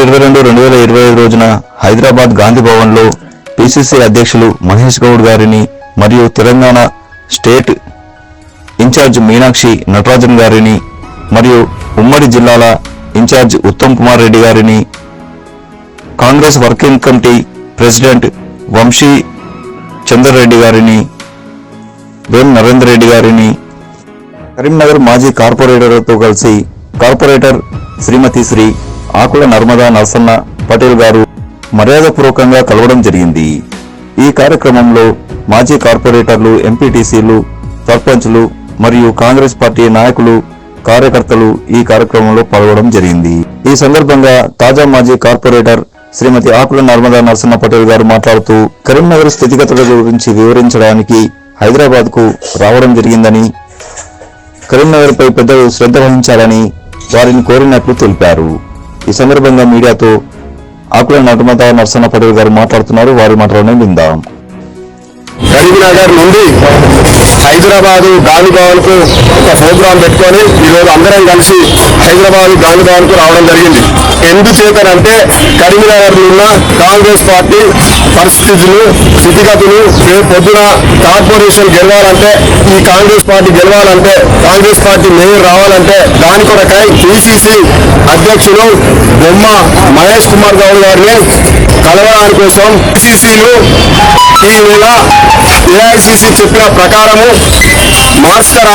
April ఇరవై రెండు రెండు వేల ఇరవై ఐదు రోజున హైదరాబాద్ గాంధీ భవన్లో పిసిసి అధ్యక్షులు మహేష్ గౌడ్ గారిని మరియు తెలంగాణ స్టేట్ ఇన్ఛార్జ్ మీనాక్షి నటరాజన్ గారిని మరియు ఉమ్మడి జిల్లాల ఇన్ఛార్జ్ ఉత్తమ్ కుమార్ రెడ్డి గారిని Congress working committee president Vamshi Chander Reddy గారిని వేం నరేందర్ రెడ్డి గారిని కరీంనగర్ మాజీ కార్పొరేటర్తో కలిసి కార్పొరేటర్ శ్రీమతి శ్రీ ఆకుల నర్మదా నరసన్న పటేల్ గారు మర్యాదపూర్వకంగా కలవడం జరిగింది. ఈ కార్యక్రమంలో మాజీ కార్పొరేటర్లు ఎంపీటీసీలు సర్పంచ్లు మరియు కాంగ్రెస్ పార్టీ నాయకులు కార్యకర్తలు ఈ కార్యక్రమంలో పాల్గొనడం జరిగింది. ఈ సందర్భంగా తాజా మాజీ కార్పొరేటర్ శ్రీమతి ఆకుల నర్మదా నరసన్న పటేల్ గారు మాట్లాడుతూ కరీంనగర్ స్థితిగతుల గురించి వివరించడానికి హైదరాబాద్కు రావడం జరిగిందని కరీంనగర్ పై పెద్దలు శ్రద్ధ వహించాలని వారిని కోరినట్లు తెలిపారు. ఈ సందర్భంగా మీడియాతో ఆకుల నర్మదా నర్సన్న పటేల్ గారు మాట్లాడుతున్నారు. వారి మాటలోనే విందాం. కరీంనగర్ నుండి హైదరాబాదు గాంధీ భవన్కు ఒక ప్రోగ్రాం పెట్టుకొని ఈరోజు అందరం కలిసి హైదరాబాద్ గాంధీ భవన్కు రావడం జరిగింది. ఎందుచేతనంటే కరీంనగర్ ఉన్న కాంగ్రెస్ పార్టీ పరిస్థితులు స్థితిగతులు రేపు పొద్దున కార్పొరేషన్ గెలవాలంటే ఈ కాంగ్రెస్ పార్టీ గెలవాలంటే కాంగ్రెస్ పార్టీ మేయర్ రావాలంటే దాని కొరకై పిసిసి అధ్యక్షులు బొమ్మ మహేష్ కుమార్ గౌడ్ గారిని కలవడాని కోసం పిసిసిలు ఈ వేళ ఏఐసిసి చెప్పిన ప్రకారము మాస్టర్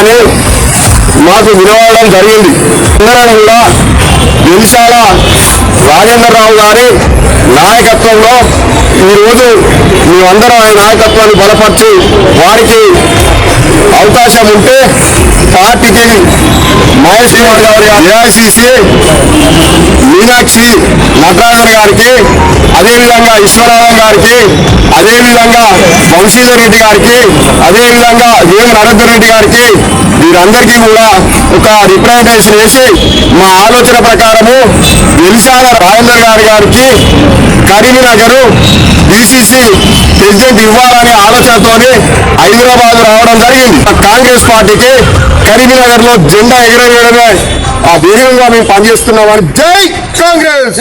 మాకు వినవడం జరిగింది. అందరం కూడా వెలిశాల రాజేంద్రరావు గారి నాయకత్వంలో ఈరోజు మేమందరం ఆయన నాయకత్వాన్ని బలపరిచి వారికి అవకాశం ఉంటే పార్టీకి మహేష్ కుమార్ గారి ఏఐసిసి మీనాక్షి నటరాజన్ గారికి అదేవిధంగా విశ్వనాథం గారికి అదేవిధంగా వంశీధర్ రెడ్డి గారికి అదేవిధంగా వేమ నరేందర్ రెడ్డి గారికి వీరందరికీ కూడా ఒక రిప్రజెంటేషన్ వేసి మా ఆలోచన ప్రకారము వెలిసాల రాజేందర్ గారి గారికి కరీంనగర్ బీసీసీ ప్రెసిడెంట్ ఇవ్వాలనే ఆలోచనతోనే హైదరాబాద్ రావడం జరిగింది. కాంగ్రెస్ పార్టీకి కరీంనగర్లో జెండా ఎగరవేయడమే ఆ ధైర్యంగా మేము పనిచేస్తున్నామని జై కాంగ్రెస్!